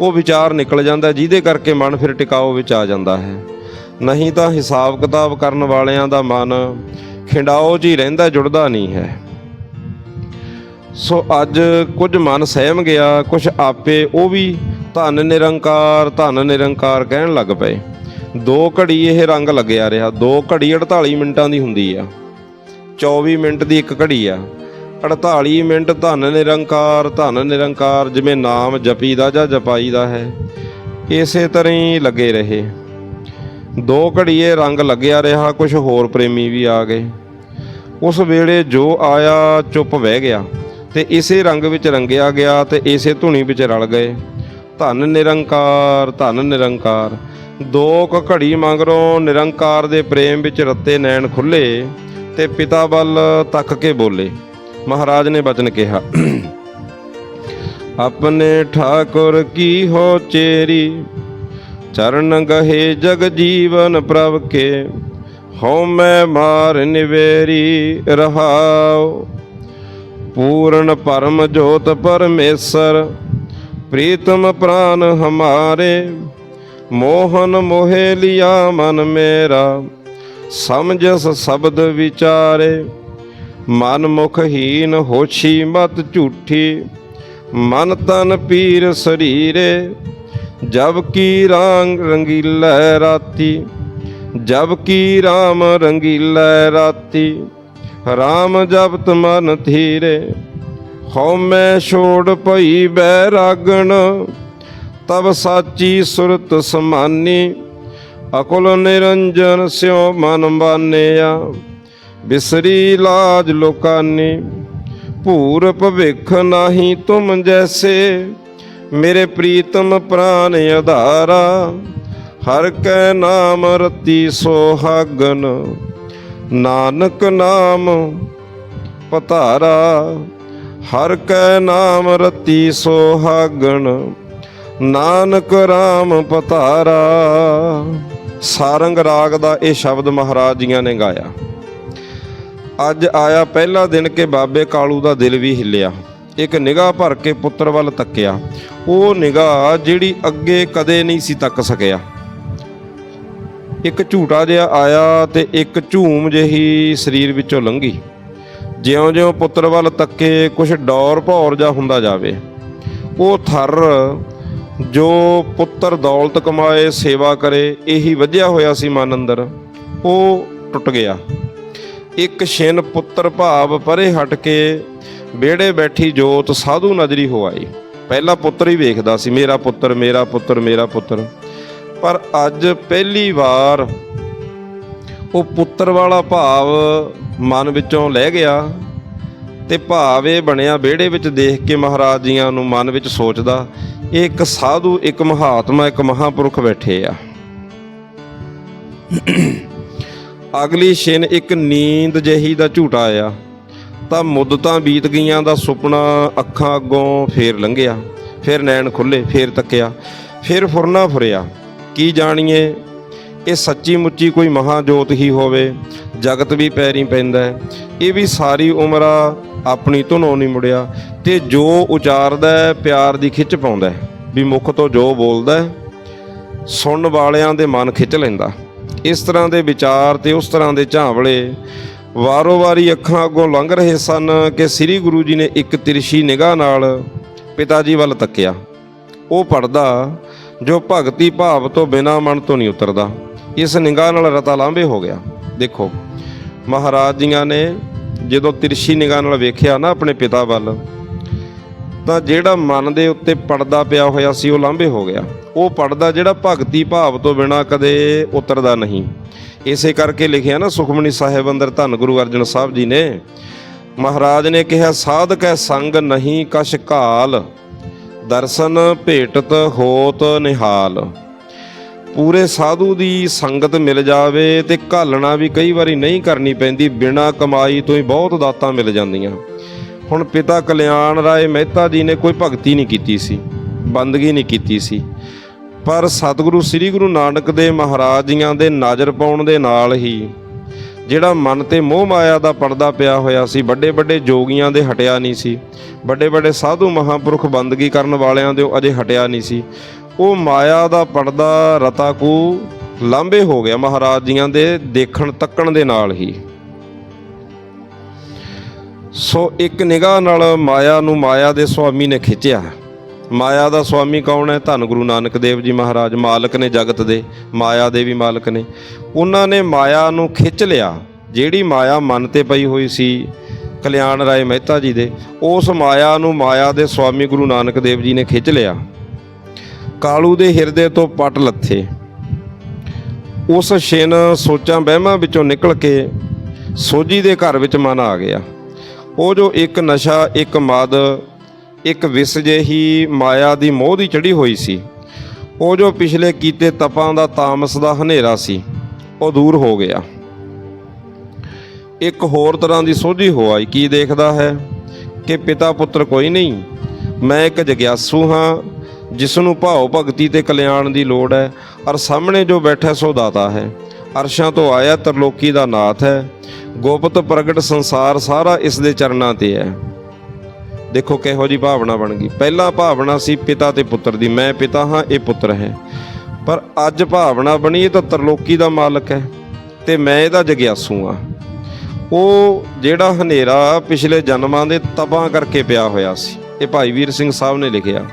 ਉਹ ਵਿਚਾਰ ਨਿਕਲ ਜਾਂਦਾ ਜਿਹਦੇ ਕਰਕੇ ਮਨ ਫਿਰ ਟਿਕਾਓ ਵਿੱਚ ਆ ਜਾਂਦਾ ਹੈ। ਨਹੀਂ ਤਾਂ ਹਿਸਾਬ ਕਿਤਾਬ ਕਰਨ ਵਾਲਿਆਂ ਦਾ ਮਨ ਖਿੰਡਾਓ 'ਚ ਹੀ ਰਹਿੰਦਾ, ਜੁੜਦਾ ਨਹੀਂ ਹੈ। ਸੋ ਅੱਜ ਕੁਝ ਮਨ ਸਹਿਮ ਗਿਆ, ਕੁਝ ਆਪੇ ਉਹ ਵੀ ਧੰਨ ਨਿਰੰਕਾਰ ਧੰਨ ਨਿਰੰਕਾਰ ਕਹਿਣ ਲੱਗ ਪਏ। ਦੋ ਘੜੀ ਇਹ ਰੰਗ ਲੱਗਿਆ ਰਿਹਾ, ਦੋ ਘੜੀ 48 ਮਿੰਟਾਂ ਦੀ ਹੁੰਦੀ ਆ। 24 ਮਿੰਟ ਦੀ ਇੱਕ ਘੜੀ ਆ। 48 ਮਿੰਟ ਧੰਨ ਨਿਰੰਕਾਰ ਧੰਨ ਨਿਰੰਕਾਰ ਜਿਵੇਂ ਨਾਮ ਜਪੀ ਦਾ ਜਾਂ ਜਪਾਈ ਦਾ ਹੈ, ਇਸੇ ਤਰ੍ਹਾਂ ਹੀ ਲੱਗੇ ਰਹੇ। ਦੋ ਘੜੀਏ ਰੰਗ ਲੱਗਿਆ ਰਿਹਾ ਕੁਝ ਹੋਰ ਪ੍ਰੇਮੀ ਵੀ ਆ ਗਏ। ਉਸ ਵੇਲੇ ਜੋ ਆਇਆ, ਚੁੱਪ ਬਹਿ ਗਿਆ ਤੇ ਇਸੇ ਰੰਗ ਵਿੱਚ ਰੰਗਿਆ ਗਿਆ ਤੇ ਇਸੇ ਧੁਨੀ ਵਿੱਚ ਰਲ ਗਏ। ਧੰਨ ਨਿਰੰਕਾਰ ਧੰਨ ਨਿਰੰਕਾਰ, ਦੋ ਕੁ ਘੜੀ ਮਗਰੋਂ ਨਿਰੰਕਾਰ ਦੇ ਪ੍ਰੇਮ ਵਿੱਚ ਰੱਤੇ ਨੈਣ ਖੁੱਲੇ ਤੇ ਪਿਤਾ ਵੱਲ ਤੱਕ ਕੇ ਬੋਲੇ। ਮਹਾਰਾਜ ਨੇ ਬਚਨ ਕਿਹਾ, *clears throat* ਆਪਣੇ ਠਾਕੁਰ ਕੀ ਹੋ ਚੇਰੀ? ਚਰਨ ਗਹੇ ਜਗ ਜੀਵਨ ਪ੍ਰਭ ਕੇ, ਹਉ ਮੈਂ ਮਾਰ ਨਿਵੇਰੀ ਰਹਾਉ। ਪੂਰਨ ਪਰਮ ਜੋਤ ਪਰਮੇਸ਼ਰ, ਪ੍ਰੀਤਮ ਪ੍ਰਾਨ ਹਮਾਰੇ, ਮੋਹਨ ਮੋਹਿ ਲਿਆ ਮਨ ਮੇਰਾ ਸਮਝਸ ਸ਼ਬਦ ਵਿਚਾਰੇ। ਮਨ ਮੁਖ ਹੀਨ ਹੋਛੀ ਮਤ ਝੂਠੀ, ਮਨ ਤਨ ਪੀਰ ਸਰੀਰੇ ਜਬ ਕੀ ਰੰਗ ਰੰਗੀਲਾ ਰਾਤੀ, ਜਬ ਕੀ RAM ਰੰਗੀਲਾ ਰਾਤੀ RAM ਜਪਤ ਮਨ ਥੀਰੇ ਹਉ ਮੈਂ ਛੋੜ ਭਈ ਬੈਰਾਗਣ, ਤਬ ਸਾਚੀ ਸੁਰਤ ਸਮਾਨੀ, ਅਕੁਲ ਨਿਰੰਜਨ ਸਿਉ ਮਨ ਬਾਨਿਆ ਬਿਸਰੀ ਲਾਜ ਲੋਕਾਨੀ, ਭੂਰ ਭਵਿਖ ਨਾਹੀ ਤੁਮ ਜੈਸੇ ਮੇਰੇ ਪ੍ਰੀਤਮ ਪ੍ਰਾਨ ਆਧਾਰਾ, ਹਰ ਕੈ ਨਾਮ ਰਤੀ ਸੋਹਾਗਨ। ਨਾਨਕ ਨਾਮ ਪਤਾਰਾ ਹਰ ਕੈ ਨਾਮ ਰਤੀ ਸੋਹਾਗਣ ਨਾਨਕ RAM ਪਤਾਰਾ ਸਾਰੰਗ ਰਾਗ ਦਾ ਇਹ ਸ਼ਬਦ ਮਹਾਰਾਜ ਜੀਆਂ ਨੇ ਗਾਇਆ। ਅੱਜ ਆਇਆ ਪਹਿਲਾ ਦਿਨ ਕੇ ਬਾਬੇ ਕਾਲੂ ਦਾ ਦਿਲ ਵੀ ਹਿੱਲਿਆ। ਇੱਕ ਨਿਗਾਹ ਭਰ ਕੇ ਪੁੱਤਰ ਵੱਲ ਤੱਕਿਆ। ਉਹ ਨਿਗਾਹ ਜਿਹੜੀ ਅੱਗੇ ਕਦੇ ਨਹੀਂ ਸੀ ਤੱਕ ਸਕਿਆ। ਇੱਕ ਝੂਟਾ ਜਿਹਾ ਆਇਆ ਤੇ ਇੱਕ ਝੂਮ ਜਿਹੀ ਸਰੀਰ ਵਿੱਚੋਂ ਲੰਘੀ। ਜਿਉਂ-ਜਿਉਂ ਪੁੱਤਰ ਵੱਲ ਤੱਕੇ ਕੁਛ ਡੌਰ ਭੌਰ ਜਾ ਹੁੰਦਾ ਜਾਵੇ। ਉਹ ਥਰ ਜੋ ਪੁੱਤਰ ਦੌਲਤ ਕਮਾਏ, ਸੇਵਾ ਕਰੇ, ਇਹੀ ਵਧਿਆ ਹੋਇਆ ਸੀ ਮਨ ਅੰਦਰ। ਉਹ ਟੁੱਟ ਗਿਆ। ਇੱਕ ਛਿਨ ਪੁੱਤਰ ਭਾਵ ਪਰੇ ਹਟ ਕੇ ਵਿਹੜੇ ਬੈਠੀ ਜੋਤ ਸਾਧੂ ਨਜ਼ਰੀ ਹੋ ਆਈ ਪਹਿਲਾ ਪੁੱਤਰ ਹੀ ਵੇਖਦਾ ਸੀ, ਮੇਰਾ ਪੁੱਤਰ ਮੇਰਾ ਪੁੱਤਰ ਮੇਰਾ ਪੁੱਤਰ। ਪਰ ਅੱਜ ਪਹਿਲੀ ਵਾਰ ਉਹ ਪੁੱਤਰ ਵਾਲਾ ਭਾਵ ਮਨ ਵਿੱਚੋਂ ਲਹਿ ਗਿਆ ਤੇ ਭਾਵ ਇਹ ਬਣਿਆ ਵਿਹੜੇ ਵਿੱਚ ਦੇਖ ਕੇ ਮਹਾਰਾਜ ਜੀਆਂ ਨੂੰ ਮਨ ਵਿੱਚ ਸੋਚਦਾ, ਇਹ ਇੱਕ ਸਾਧੂ, ਇੱਕ ਮਹਾਤਮਾ, ਇੱਕ ਮਹਾਪੁਰਖ ਬੈਠੇ ਆ। ਅਗਲੀ ਛਿਨ ਇੱਕ ਨੀਂਦ ਜਿਹੀ ਦਾ ਝੂਟਾ ਆਇਆ ਤਾਂ ਮੁੱਦਤਾਂ ਬੀਤ ਗਈਆਂ ਦਾ ਸੁਪਨਾ ਅੱਖਾਂ ਅੱਗੋਂ ਫੇਰ ਲੰਘਿਆ, ਫਿਰ ਨੈਣ ਖੁੱਲੇ ਫੇਰ ਤੱਕਿਆ, ਫਿਰ ਫੁਰਨਾ ਫੁਰਿਆ। ਕੀ ਜਾਣੀਏ, ਇਹ ਸੱਚੀ ਮੁੱਚੀ ਕੋਈ ਮਹਾਜੋਤ ਹੀ ਹੋਵੇ, ਜਗਤ ਵੀ ਪੈਰੀ ਪੈਂਦਾ ਹੈ। ਇਹ ਵੀ ਸਾਰੀ ਉਮਰਾ ਆਪਣੀ ਧੁਨੋਂ ਨਹੀਂ ਮੁੜਿਆ, ਤੇ ਜੋ ਉਚਾਰਦਾ ਪਿਆਰ ਦੀ ਖਿੱਚ ਪਾਉਂਦਾ ਵੀ ਮੁਖ ਤੋਂ ਜੋ ਬੋਲਦਾ ਸੁਣਨ ਵਾਲਿਆਂ ਦੇ ਮਨ ਖਿੱਚ ਲੈਂਦਾ। ਇਸ ਤਰ੍ਹਾਂ ਦੇ ਵਿਚਾਰ ਤੇ ਉਸ ਤਰ੍ਹਾਂ ਦੇ ਝਾਂਵਲੇ ਵਾਰੋ ਵਾਰੀ ਅੱਖਾਂ ਅੱਗੋਂ ਲੰਘ ਰਹੇ ਸਨ ਕਿ ਸ੍ਰੀ ਗੁਰੂ ਜੀ ਨੇ ਇੱਕ ਤਿਰਸ਼ੀ ਨਿਗਾਹ ਨਾਲ ਪਿਤਾ ਜੀ ਵੱਲ ਤੱਕਿਆ। ਉਹ ਪੜਦਾ ਜੋ ਭਗਤੀ ਭਾਵ ਤੋਂ ਬਿਨਾਂ ਮਨ ਤੋਂ ਨਹੀਂ ਉਤਰਦਾ। ਇਸ ਨਿਗਾਹ ਨਾਲ ਰਤਾ ਲਾਂਭੇ ਹੋ ਗਿਆ। ਦੇਖੋ, ਮਹਾਰਾਜ ਜੀਆਂ ਨੇ ਜਦੋਂ ਤਿਰਸ਼ੀ ਨਿਗਾਹ ਨਾਲ ਵੇਖਿਆ ਨਾ ਆਪਣੇ ਪਿਤਾ ਵੱਲ, ਤਾਂ ਜਿਹੜਾ ਮਨ ਦੇ ਉੱਤੇ ਪੜਦਾ ਪਿਆ ਹੋਇਆ ਸੀ ਉਹ ਲਾਂਭੇ ਹੋ ਗਿਆ। ਉਹ ਪੜਦਾ ਜਿਹੜਾ ਭਗਤੀ ਭਾਵ ਤੋਂ ਬਿਨਾ ਕਦੇ ਉਤਰਦਾ ਨਹੀਂ। ਇਸੇ ਕਰਕੇ ਲਿਖਿਆ ਨਾ ਸੁਖਮਨੀ ਸਾਹਿਬ ਅੰਦਰ ਧੰਨ ਗੁਰੂ ਅਰਜਨ ਸਾਹਿਬ ਜੀ ਨੇ, ਮਹਾਰਾਜ ਨੇ ਕਿਹਾ, ਸਾਧਕੈ ਸੰਗ ਨਹੀਂ ਕਛ ਕਾਲ ਦਰਸ਼ਨ ਭੇਟਤ ਹੋਤ ਨਿਹਾਲ। ਪੂਰੇ ਸਾਧੂ ਦੀ ਸੰਗਤ ਮਿਲ ਜਾਵੇ ਤੇ ਘਾਲਣਾ ਵੀ ਕਈ ਵਾਰੀ ਨਹੀਂ ਕਰਨੀ ਪੈਂਦੀ, ਬਿਨਾਂ ਕਮਾਈ ਤੋਂ ਹੀ ਬਹੁਤ ਦਾਤਾਂ ਮਿਲ ਜਾਂਦੀਆਂ। ਹੁਣ ਪਿਤਾ ਕਲਿਆਣ ਰਾਏ ਮਹਿਤਾ ਜੀ ਨੇ ਕੋਈ ਭਗਤੀ ਨਹੀਂ ਕੀਤੀ ਸੀ, ਬੰਦਗੀ ਨਹੀਂ ਕੀਤੀ ਸੀ। ਪਰ ਸਤਿਗੁਰੂ ਸ੍ਰੀ ਗੁਰੂ ਨਾਨਕ ਦੇ ਮਹਾਰਾਜ ਜੀਆਂ ਦੇ ਨਜ਼ਰ ਪਾਉਣ ਦੇ ਨਾਲ ਹੀ ਜਿਹੜਾ ਮਨ ਤੇ ਮੋਹ ਮਾਇਆ ਦਾ ਪਰਦਾ ਪਿਆ ਹੋਇਆ ਸੀ, ਵੱਡੇ ਵੱਡੇ ਜੋਗੀਆਂ ਦੇ ਹਟਿਆ ਨਹੀਂ ਸੀ, ਵੱਡੇ ਵੱਡੇ ਸਾਧੂ ਮਹਾਪੁਰਖ ਬੰਦਗੀ ਕਰਨ ਵਾਲਿਆਂ ਦੇ ਅਜੇ ਹਟਿਆ ਨਹੀਂ ਸੀ। ਉਹ ਮਾਇਆ ਦਾ ਪਰਦਾ ਰਤਾਕੂ ਲਾਂਬੇ ਹੋ ਗਿਆ ਮਹਾਰਾਜ ਜੀਆਂ ਦੇ ਦੇਖਣ ਤੱਕਣ ਦੇ ਨਾਲ ਹੀ। ਸੋ ਇੱਕ ਨਿਗਾਹ ਨਾਲ ਮਾਇਆ ਨੂੰ ਮਾਇਆ ਦੇ ਸੁਆਮੀ ਨੇ ਖਿੱਚਿਆ। ਮਾਇਆ ਦਾ ਸੁਆਮੀ ਕੌਣ ਹੈ? ਧੰਨ ਗੁਰੂ ਨਾਨਕ ਦੇਵ ਜੀ ਮਹਾਰਾਜ, ਮਾਲਕ ਨੇ ਜਗਤ ਦੇ, ਮਾਇਆ ਦੇ ਵੀ ਮਾਲਕ ਨੇ। ਉਹਨਾਂ ਨੇ ਮਾਇਆ ਨੂੰ ਖਿੱਚ ਲਿਆ। ਜਿਹੜੀ ਮਾਇਆ ਮਨ ਤੇ ਪਈ ਹੋਈ ਸੀ, ਕਲਿਆਣ ਰਾਏ ਮਹਿਤਾ ਜੀ ਦੇ, ਉਸ ਮਾਇਆ ਨੂੰ ਮਾਇਆ ਦੇ ਸੁਆਮੀ ਗੁਰੂ ਨਾਨਕ ਦੇਵ ਜੀ ਨੇ ਖਿੱਚ ਲਿਆ। ਕਾਲੂ ਦੇ ਹਿਰਦੇ ਤੋਂ ਪਟ ਲੱਥੇ। ਉਸ ਛਿਨ ਸੋਚਾਂ ਵਹਿਮਾਂ ਵਿੱਚੋਂ ਨਿਕਲ ਕੇ ਸੋਝੀ ਦੇ ਘਰ ਵਿੱਚ ਮਨ ਆ ਗਿਆ। ਉਹ ਜੋ ਇੱਕ ਨਸ਼ਾ, ਇੱਕ ਮਦ ਇੱਕ ਵਿਸ ਜਿਹੀ ਮਾਇਆ ਦੀ ਮੋਹ ਦੀ ਚੜੀ ਹੋਈ ਸੀ। ਉਹ ਜੋ ਪਿਛਲੇ ਕੀਤੇ ਤਪਾਂ ਦਾ ਤਾਮਸ ਦਾ ਹਨੇਰਾ ਸੀ, ਉਹ ਦੂਰ ਹੋ ਗਿਆ। ਇੱਕ ਹੋਰ ਤਰ੍ਹਾਂ ਦੀ ਸੋਝੀ ਹੋਈ ਕੀ ਦੇਖਦਾ ਹੈ ਕਿ ਪਿਤਾ ਪੁੱਤਰ ਕੋਈ ਨਹੀਂ? ਮੈਂ ਇੱਕ ਜਗਿਆਸੂ ਹਾਂ, ਜਿਸ ਨੂੰ ਭਾਉ ਭਗਤੀ ਤੇ ਕਲਿਆਣ ਦੀ ਲੋੜ ਹੈ ਔਰ ਸਾਹਮਣੇ ਜੋ ਬੈਠਾ ਸੋ ਦਾਤਾ ਹੈ। ਅਰਸ਼ਾਂ ਤੋਂ ਆਇਆ ਤਰਲੋਕੀ ਦਾ ਨਾਥ ਹੈ। ਗੋਪਤ ਪ੍ਰਗਟ ਸੰਸਾਰ ਸਾਰਾ ਇਸ ਦੇ ਚਰਨਾਂ ਤੇ ਹੈ। ਦੇਖੋ ਕਿਹੋ ਜੀ ਭਾਵਨਾ ਬਣ ਗਈ। ਪਹਿਲਾਂ ਭਾਵਨਾ ਸੀ ਪਿਤਾ ਤੇ ਪੁੱਤਰ ਦੀ, ਮੈਂ ਪਿਤਾ ਹਾਂ, ਇਹ ਪੁੱਤਰ ਹੈ। ਪਰ ਅੱਜ ਭਾਵਨਾ ਬਣੀ ਇਹ ਤਾਂ ਤਰਲੋਕੀ ਦਾ ਮਾਲਕ ਹੈ ਤੇ ਮੈਂ ਇਹਦਾ ਜਗਿਆਸੂ ਹਾਂ। ਉਹ ਜਿਹੜਾ ਹਨੇਰਾ ਪਿਛਲੇ ਜਨਮਾਂ ਦੇ ਤਬਾਂ ਕਰਕੇ ਪਿਆ ਹੋਇਆ ਸੀ, ਇਹ ਭਾਈ ਵੀਰ ਸਿੰਘ ਸਾਹਿਬ ਨੇ ਲਿਖਿਆ।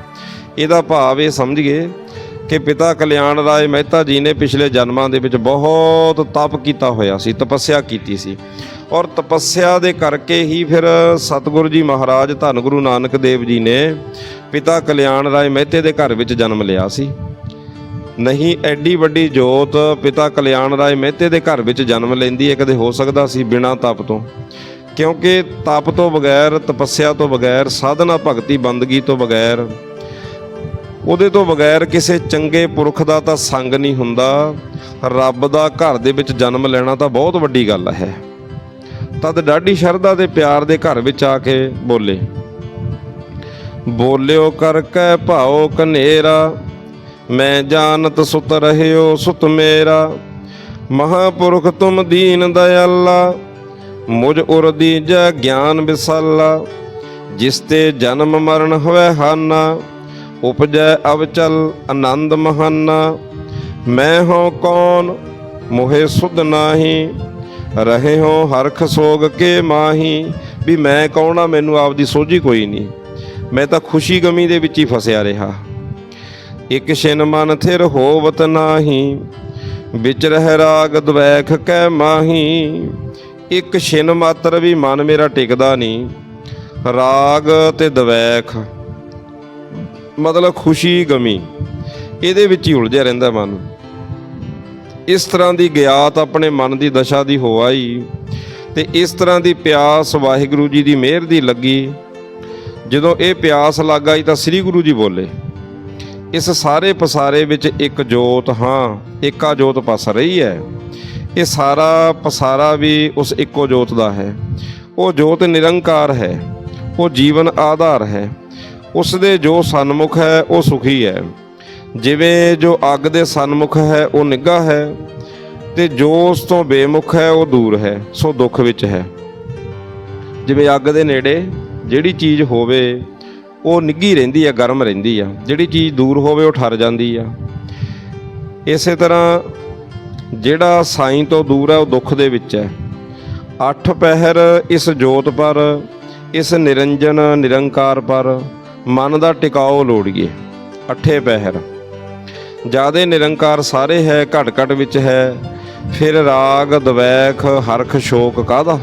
ਇਹਦਾ ਭਾਵ ਇਹ ਸਮਝੀਏ ਕਿ ਪਿਤਾ ਕਲਿਆਣ ਰਾਏ ਮਹਿਤਾ ਜੀ ਨੇ ਪਿਛਲੇ ਜਨਮਾਂ ਦੇ ਵਿੱਚ ਬਹੁਤ ਤਪ ਕੀਤਾ ਹੋਇਆ ਸੀ, ਤਪੱਸਿਆ ਕੀਤੀ ਸੀ। ਔਰ ਤਪੱਸਿਆ ਦੇ ਕਰਕੇ ਹੀ ਫਿਰ ਸਤਿਗੁਰੂ ਜੀ ਮਹਾਰਾਜ ਧੰਨ ਗੁਰੂ ਨਾਨਕ ਦੇਵ ਜੀ ਨੇ ਪਿਤਾ ਕਲਿਆਣ ਰਾਏ ਮਹਿਤੇ ਦੇ ਘਰ ਵਿੱਚ ਜਨਮ ਲਿਆ ਸੀ। ਨਹੀਂ, ਐਡੀ ਵੱਡੀ ਜੋਤ ਪਿਤਾ ਕਲਿਆਣ ਰਾਏ ਮਹਿਤੇ ਦੇ ਘਰ ਵਿੱਚ ਜਨਮ ਲੈਂਦੀ ਹੈ ਕਦੇ ਹੋ ਸਕਦਾ ਸੀ ਬਿਨਾਂ ਤਪ ਤੋਂ। ਕਿਉਂਕਿ ਤਪ ਤੋਂ ਬਗੈਰ, ਤਪੱਸਿਆ ਤੋਂ ਬਗੈਰ, ਸਾਧਨਾ ਭਗਤੀ, ਬੰਦਗੀ ਤੋਂ ਬਗੈਰ ਉਹਦੇ ਤੋਂ ਬਗੈਰ ਕਿਸੇ ਚੰਗੇ ਪੁਰਖ ਦਾ ਤਾਂ ਸੰਗ ਨਹੀਂ ਹੁੰਦਾ। ਰੱਬ ਦਾ ਘਰ ਦੇ ਵਿੱਚ ਜਨਮ ਲੈਣਾ ਤਾਂ ਬਹੁਤ ਵੱਡੀ ਗੱਲ ਹੈ। ਤਦ ਡਾਢੀ ਸ਼ਰਧਾ ਦੇ ਪਿਆਰ ਦੇ ਘਰ ਵਿੱਚ ਆ ਕੇ ਬੋਲੇ। ਬੋਲਿਓ ਕਰ ਕੈ ਭਾਉ ਕਨੇਰਾ, ਮੈਂ ਜਾਣਤ ਸੁਤ ਰਹਿਓ ਸੁਤ ਮੇਰਾ। ਮਹਾਪੁਰਖ ਤੁਮ ਦੀਨ ਦਇਆਲਾ, ਮੁਝ ਉਰ ਦੀਜੈ ਗਿਆਨ ਵਿਸਾਲਾ। ਜਿਸ ਤੇ ਜਨਮ ਮਰਨ ਹੋਵੇ ਹਾਨਾ ਉਪਜੈ ਅਵਚਲ ਆਨੰਦ ਮਹਾਨਾ, ਮੈਂ ਹਾਂ ਕੌਣ, ਮੋਹਿ ਸੁਧ ਨਾਹੀ, ਰਹੇ ਹੋ ਹਰਖ ਸੋਗ ਕੇ ਮਾਹੀ, ਵੀ ਮੈਂ ਕੌਣ ਆ, ਮੈਨੂੰ ਆਪਦੀ ਸੋਝੀ ਕੋਈ ਨਹੀਂ। ਮੈਂ ਤਾਂ ਖੁਸ਼ੀ ਗਮੀ ਦੇ ਵਿੱਚ ਹੀ ਫਸਿਆ ਰਿਹਾ। ਇਕ ਛਿਨ ਮਨ ਥਿਰ ਹੋਵਤ ਨਾਹੀ, ਵਿਚ ਰਹਿ ਰਾਗ ਦਵੈਖ ਕੈ ਮਾਹੀ। ਇੱਕ ਛਿਨ ਮਾਤਰ ਵੀ ਮਨ ਮੇਰਾ ਟਿਕਦਾ ਨਹੀਂ, ਰਾਗ ਤੇ ਦਵੈਖ ਮਤਲਬ ਖੁਸ਼ੀ ਗਮੀ, ਇਹਦੇ ਵਿੱਚ ਹੀ ਉਲਝਿਆ ਰਹਿੰਦਾ ਮਨ। ਇਸ ਤਰ੍ਹਾਂ ਦੀ ਗਿਆਤ ਆਪਣੇ ਮਨ ਦੀ ਦਸ਼ਾ ਦੀ ਹੋ ਆਈ ਤੇ ਇਸ ਤਰ੍ਹਾਂ ਦੀ ਪਿਆਸ ਵਾਹਿਗੁਰੂ ਜੀ ਦੀ ਮਿਹਰ ਦੀ ਲੱਗੀ। ਜਦੋਂ ਇਹ ਪਿਆਸ ਲੱਗ ਆਈ ਤਾਂ ਸ੍ਰੀ ਗੁਰੂ ਜੀ ਬੋਲੇ, ਇਸ ਸਾਰੇ ਪਸਾਰੇ ਵਿੱਚ ਇੱਕ ਜੋਤ ਹਾਂ ਏਕਾ ਜੋਤ ਪਸ ਰਹੀ ਹੈ। ਇਹ ਸਾਰਾ ਪਸਾਰਾ ਵੀ ਉਸ ਇੱਕੋ ਜੋਤ ਦਾ ਹੈ। ਉਹ ਜੋਤ ਨਿਰੰਕਾਰ ਹੈ, ਉਹ ਜੀਵਨ ਆਧਾਰ ਹੈ। ਉਸ ਦੇ ਜੋ ਸਨਮੁਖ ਹੈ, ਉਹ ਸੁਖੀ ਹੈ। ਜਿਵੇਂ ਜੋ ਅੱਗ ਦੇ ਸਨਮੁਖ ਹੈ, ਉਹ ਨਿੱਘਾ ਹੈ ਤੇ ਜੋ ਉਸ ਤੋਂ ਬੇਮੁਖ ਹੈ, ਉਹ ਦੂਰ ਹੈ, ਸੋ ਦੁੱਖ ਵਿੱਚ ਹੈ। ਜਿਵੇਂ ਅੱਗ ਦੇ ਨੇੜੇ ਜਿਹੜੀ ਚੀਜ਼ ਹੋਵੇ, ਉਹ ਨਿੱਗੀ ਰਹਿੰਦੀ ਆ ਗਰਮ ਰਹਿੰਦੀ ਆ। ਜਿਹੜੀ ਚੀਜ਼ ਦੂਰ ਹੋਵੇ, ਉਹ ਠਰ ਜਾਂਦੀ ਆ। ਇਸੇ ਤਰ੍ਹਾਂ ਜਿਹੜਾ ਸਾਈਂ ਤੋਂ ਦੂਰ ਹੈ, ਉਹ ਦੁੱਖ ਦੇ ਵਿੱਚ ਹੈ। ਅੱਠ ਪਹਿਰ ਇਸ ਜੋਤ ਪਰ, ਇਸ ਨਿਰੰਜਨ ਨਿਰੰਕਾਰ ਪਰ ਮਨ ਦਾ ਟਿਕਾਓ ਲੋੜੀਏ, ਅੱਠੇ ਪਹਿਰ। ਜਿਆਦੇ ਨਿਰੰਕਾਰ ਸਾਰੇ ਹੈ ਘਟ ਘਟ ਵਿੱਚ ਹੈ, ਫਿਰ ਰਾਗ, ਦਵੈਖ, ਹਰਖ, ਸ਼ੋਕ ਕਾਦਾ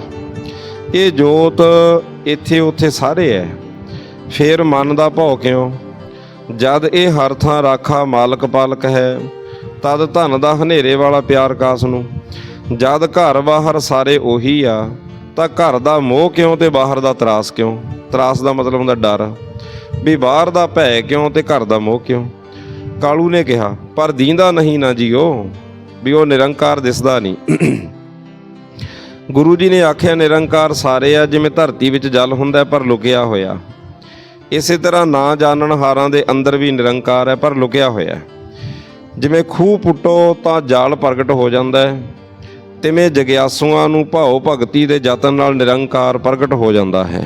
ਇਹ ਜੋਤ ਇੱਥੇ ਉੱਥੇ ਸਾਰੇ ਹੈ, ਫਿਰ ਮਨ ਦਾ ਭਉ ਕਿਉਂ? ਜਦ ਇਹ ਹਰ ਥਾਂ ਰਾਖਾ ਮਾਲਕ ਪਾਲਕ ਹੈ, ਤਦ ਧਨ ਦਾ ਹਨੇਰੇ ਵਾਲਾ ਪਿਆਰ ਕਾਸ ਨੂੰ। ਜਦ ਘਰ ਬਾਹਰ ਸਾਰੇ ਉਹੀ ਆ, ਤਾਂ ਘਰ ਦਾ ਮੋਹ ਕਿਉਂ ਤੇ ਬਾਹਰ ਦਾ ਤਰਾਸ ਕਿਉਂ? ਤਰਾਸ ਦਾ ਮਤਲਬ ਹੁੰਦਾ ਡਰ। ਵੀ ਬਾਹਰ ਦਾ ਭੈ ਕਿਉਂ ਤੇ ਘਰ ਦਾ ਮੋਹ ਕਿਉਂ? ਕਾਲੂ ਨੇ ਕਿਹਾ, ਪਰ ਦੀਂਦਾ ਨਹੀਂ ਨਾ ਜੀਓ, ਵੀ ਉਹ ਨਿਰੰਕਾਰ ਦਿਸਦਾ ਨਹੀਂ। ਗੁਰੂ ਜੀ ਨੇ ਆਖਿਆ, ਨਿਰੰਕਾਰ ਸਾਰੇ ਆ, ਜਿਵੇਂ ਧਰਤੀ ਵਿੱਚ ਜਲ ਹੁੰਦਾ ਪਰ ਲੁਕਿਆ ਹੋਇਆ। ਇਸੇ ਤਰ੍ਹਾਂ ਨਾ ਜਾਣਨ ਹਾਰਾਂ ਦੇ ਅੰਦਰ ਵੀ ਨਿਰੰਕਾਰ ਹੈ, ਪਰ ਲੁਕਿਆ ਹੋਇਆ ਜਿਵੇਂ ਖੂਹ ਪੁੱਟੋ, ਤਾਂ ਜਾਲ ਪ੍ਰਗਟ ਹੋ ਜਾਂਦਾ ਹੈ। ਤਿਵੇਂ ਜਗਿਆਸੂਆਂ ਨੂੰ ਭਾਉ ਭਗਤੀ ਦੇ ਯਤਨ ਨਾਲ ਨਿਰੰਕਾਰ ਪ੍ਰਗਟ ਹੋ ਜਾਂਦਾ ਹੈ।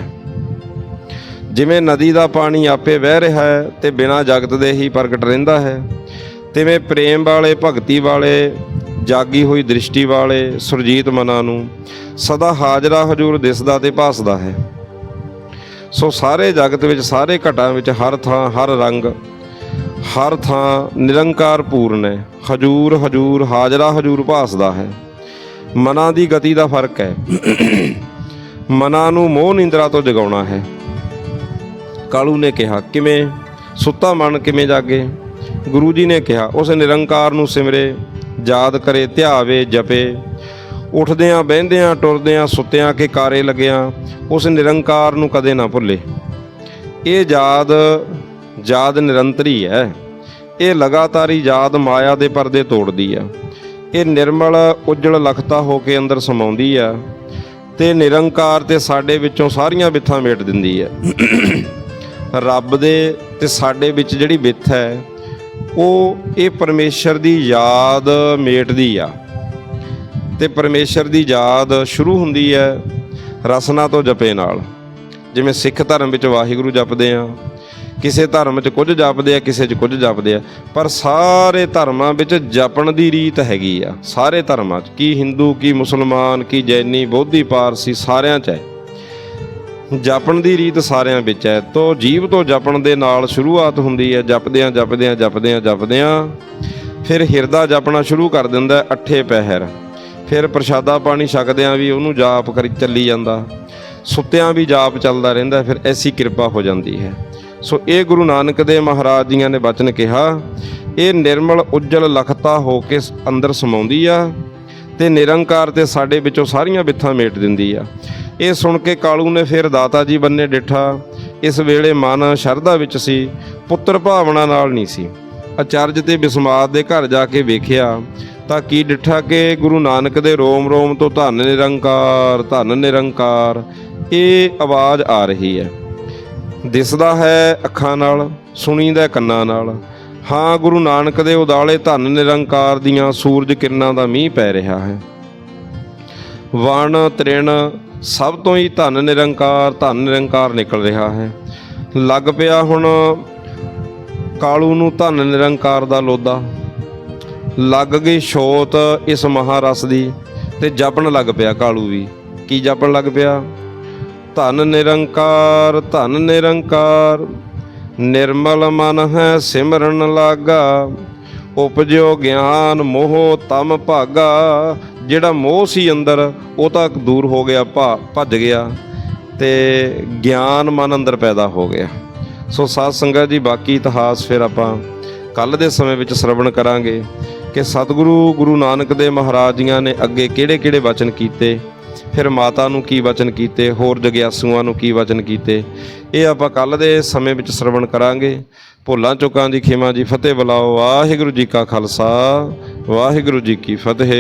ਜਿਵੇਂ ਨਦੀ ਦਾ ਪਾਣੀ ਆਪੇ ਵਹਿ ਰਿਹਾ ਹੈ ਤੇ ਬਿਨਾਂ ਜਗਤ ਦੇ ਹੀ ਪ੍ਰਗਟ ਰਹਿੰਦਾ ਹੈ, ਤਿਵੇਂ ਪ੍ਰੇਮ ਵਾਲੇ, ਭਗਤੀ ਵਾਲੇ, ਜਾਗੀ ਹੋਈ ਦ੍ਰਿਸ਼ਟੀ ਵਾਲੇ ਸੁਰਜੀਤ ਮਨਾਂ ਨੂੰ ਸਦਾ ਹਾਜ਼ਰਾ ਹਜੂਰ ਦਿਸਦਾ ਤੇ ਭਾਸਦਾ ਹੈ। ਸੋ ਸਾਰੇ ਜਗਤ ਵਿੱਚ, ਸਾਰੇ ਘਟਾਂ ਵਿੱਚ ਹਰ ਥਾਂ, ਹਰ ਰੰਗ, ਹਰ ਥਾਂ ਨਿਰੰਕਾਰ ਪੂਰਨ ਹੈ। ਹਜੂਰ ਹਜੂਰ, ਹਾਜ਼ਰਾ, ਹਜੂਰ ਭਾਸਦਾ ਹੈ। ਮਨਾਂ ਦੀ ਗਤੀ ਦਾ ਫ਼ਰਕ ਹੈ। ਮਨਾਂ ਨੂੰ ਮੋਹ ਨਿੰਦਰਾ ਤੋਂ ਜਗਾਉਣਾ ਹੈ। ਕਾਲੂ ਨੇ ਕਿਹਾ, ਕਿਵੇਂ? ਸੁੱਤਾ ਮਨ ਕਿਵੇਂ ਜਾਗੇ? ਗੁਰੂ ਜੀ ਨੇ ਕਿਹਾ, ਉਸ ਨਿਰੰਕਾਰ ਨੂੰ ਸਿਮਰੇ, ਯਾਦ ਕਰੇ, ਧਿਆਵੇ, ਜਪੇ। ਉੱਠਦਿਆਂ, ਬਹਿੰਦਿਆਂ, ਟੁਰਦਿਆਂ, ਸੁੱਤਿਆਂ ਕੇ ਕਾਰੇ ਲੱਗਿਆਂ, ਉਸ ਨਿਰੰਕਾਰ ਨੂੰ ਕਦੇ ਨਾ ਭੁੱਲੇ। ਇਹ ਯਾਦ ਯਾਦ ਨਿਰੰਤਰੀ ਹੈ। ਇਹ ਲਗਾਤਾਰੀ ਯਾਦ ਮਾਇਆ ਦੇ ਪਰਦੇ ਤੋੜਦੀ ਆ ਇਹ ਨਿਰਮਲ, ਉਜਲ ਲਖਤਾ ਹੋ ਕੇ ਅੰਦਰ ਸਮਾਉਂਦੀ ਆ ਤੇ ਨਿਰੰਕਾਰ ਤੇ ਸਾਡੇ ਵਿੱਚੋਂ ਸਾਰੀਆਂ ਬਿੱਥਾਂ ਮੇਟ ਦਿੰਦੀ ਆ ਰੱਬ ਦੇ ਤੇ ਸਾਡੇ ਵਿੱਚ ਜਿਹੜੀ ਵਿੱਥ ਹੈ, ਉਹ ਇਹ ਪਰਮੇਸ਼ਰ ਦੀ ਯਾਦ ਮੇਟਦੀ ਆ। ਤੇ ਪਰਮੇਸ਼ਰ ਦੀ ਯਾਦ ਸ਼ੁਰੂ ਹੁੰਦੀ ਹੈ ਰਸਨਾ ਤੋਂ ਜਪੇ ਨਾਲ। ਜਿਵੇਂ ਸਿੱਖ ਧਰਮ ਵਿੱਚ ਵਾਹਿਗੁਰੂ ਜਪਦੇ ਆ, ਕਿਸੇ ਧਰਮ 'ਚ ਕੁਝ ਜਪਦੇ ਆ, ਕਿਸੇ 'ਚ ਕੁਝ ਜਪਦੇ ਆ। ਪਰ ਸਾਰੇ ਧਰਮਾਂ ਵਿੱਚ ਜਪਣ ਦੀ ਰੀਤ ਹੈਗੀ ਆ, ਸਾਰੇ ਧਰਮਾਂ 'ਚ। ਕੀ ਹਿੰਦੂ, ਕੀ ਮੁਸਲਮਾਨ, ਕੀ ਜੈਨੀ, ਬੋਧੀ, ਪਾਰਸੀ ਸਾਰਿਆਂ 'ਚ ਹੈ। ਜਪਣ ਦੀ ਰੀਤ ਸਾਰਿਆਂ ਵਿੱਚ ਹੈ। ਤੋ ਜੀਵ ਤੋਂ ਜਪਣ ਦੇ ਨਾਲ ਸ਼ੁਰੂਆਤ ਹੁੰਦੀ ਹੈ। ਜਪਦਿਆਂ ਜਪਦਿਆਂ ਜਪਦਿਆਂ ਜਪਦਿਆਂ। ਫਿਰ ਹਿਰਦਾ ਜਪਣਾ ਸ਼ੁਰੂ ਕਰ ਦਿੰਦਾ ਅੱਠੇ ਪਹਿਰ। ਫਿਰ ਪ੍ਰਸ਼ਾਦਾ ਪਾਣੀ ਛਕਦਿਆਂ ਵੀ ਉਹਨੂੰ ਜਾਪ ਕਰੀ ਚੱਲੀ ਜਾਂਦਾ। ਸੁੱਤਿਆਂ ਵੀ ਜਾਪ ਚੱਲਦਾ ਰਹਿੰਦਾ, ਫਿਰ ਐਸੀ ਕਿਰਪਾ ਹੋ ਜਾਂਦੀ ਹੈ। ਸੋ ਇਹ ਗੁਰੂ ਨਾਨਕ ਦੇ ਮਹਾਰਾਜ ਜੀਆਂ ਨੇ ਬਚਨ ਕਿਹਾ, ਇਹ ਨਿਰਮਲ ਉਜਲ ਲਖਤਾ ਹੋ ਕੇ ਅੰਦਰ ਸਮਾਉਂਦੀ ਆ ਤੇ ਨਿਰੰਕਾਰ ਤੇ ਸਾਡੇ ਵਿੱਚੋਂ ਸਾਰੀਆਂ ਬਿੱਥਾਂ ਮੇਟ ਦਿੰਦੀ ਆ। ਇਹ ਸੁਣ ਕੇ ਕਾਲੂ ਨੇ ਫਿਰ ਦਾਤਾ ਜੀ ਬੰਨੇ ਡਿਠਾ। ਇਸ ਵੇਲੇ ਮਨ ਸ਼ਰਧਾ ਵਿੱਚ ਸੀ, ਪੁੱਤਰ ਭਾਵਨਾ ਨਾਲ ਨਹੀਂ ਸੀ। ਅਚਰਜ ਤੇ ਬਿਸਮਾਦ ਦੇ ਘਰ ਜਾ ਕੇ ਵੇਖਿਆ ਤਾਂ ਕੀ ਡਿਠਾ ਕਿ ਗੁਰੂ ਨਾਨਕ ਦੇ ਰੋਮ ਰੋਮ ਤੋਂ ਧੰਨ ਨਿਰੰਕਾਰ ਧੰਨ ਨਿਰੰਕਾਰ, ਇਹ ਆਵਾਜ਼ ਆ ਰਹੀ ਹੈ। ਦਿਸਦਾ ਹੈ ਅੱਖਾਂ ਨਾਲ, ਸੁਣੀਦਾ ਕੰਨਾਂ ਨਾਲ। ਹਾਂ, ਗੁਰੂ ਨਾਨਕ ਦੇ ਉਦਾਲੇ ਧੰਨ ਨਿਰੰਕਾਰ ਦੀਆਂ ਸੂਰਜ ਕਿਰਨਾਂ ਦਾ ਮੀਂਹ ਪੈ ਰਿਹਾ ਹੈ। ਵਣ, ਤ੍ਰਿਣ ਸਭ ਤੋਂ ਹੀ ਧੰਨ ਨਿਰੰਕਾਰ ਧੰਨ ਨਿਰੰਕਾਰ ਨਿਕਲ ਰਿਹਾ ਹੈ। ਲੱਗ ਪਿਆ ਹੁਣ ਕਾਲੂ ਨੂੰ ਧੰਨ ਨਿਰੰਕਾਰ ਦਾ ਲੋਦਾ ਲੱਗ ਗਈ ਛੋਤ ਇਸ ਮਹਾਰਸ ਦੀ ਤੇ ਜਪਣ ਲੱਗ ਪਿਆ ਕਾਲੂ ਵੀ। ਕੀ ਜਪਣ ਲੱਗ ਪਿਆ? ਧੰਨ ਨਿਰੰਕਾਰ ਧੰਨ ਨਿਰੰਕਾਰ, ਨਿਰਮਲ ਮਨ ਹੈ ਸਿਮਰਨ ਲਾਗਾ ਉਪਜਿਓ ਗਿਆਨ ਮੋਹ ਤਮ ਭਾਗਾ ਜਿਹੜਾ ਮੋਹ ਸੀ ਅੰਦਰ, ਉਹ ਤਾਂ ਦੂਰ ਹੋ ਗਿਆ, ਭਾ- ਭੱਜ ਗਿਆ ਤੇ ਗਿਆਨ ਮਨ ਅੰਦਰ ਪੈਦਾ ਹੋ ਗਿਆ। ਸੋ ਸਾਧ ਸੰਗਤ ਜੀ, ਬਾਕੀ ਇਤਿਹਾਸ ਫਿਰ ਆਪਾਂ ਕੱਲ ਦੇ ਸਮੇਂ ਵਿੱਚ ਸ਼ਰਵਣ ਕਰਾਂਗੇ ਕਿ ਸਤਿਗੁਰੂ ਗੁਰੂ ਨਾਨਕ ਦੇ ਮਹਾਰਾਜ ਜੀਆਂ ਨੇ ਅੱਗੇ ਕਿਹੜੇ-ਕਿਹੜੇ ਵਚਨ ਕੀਤੇ ਫਿਰ ਮਾਤਾ ਨੂੰ ਕੀ ਵਚਨ ਕੀਤੇ, ਹੋਰ ਜਗਿਆਸੂਆਂ ਨੂੰ ਕੀ ਵਚਨ ਕੀਤੇ? ਇਹ ਆਪਾਂ ਕੱਲ ਦੇ ਸਮੇਂ ਵਿੱਚ ਸ਼ਰਵਣ ਕਰਾਂਗੇ। ਭੁੱਲਾਂ ਚੁੱਕਾਂ ਦੀ ਖਿਮਾ ਜੀ ਫਤਿਹ ਬੁਲਾਓ। ਵਾਹਿਗੁਰੂ ਜੀ ਕਾ ਖਾਲਸਾ, ਵਾਹਿਗੁਰੂ ਜੀ ਕੀ ਫਤਿਹ।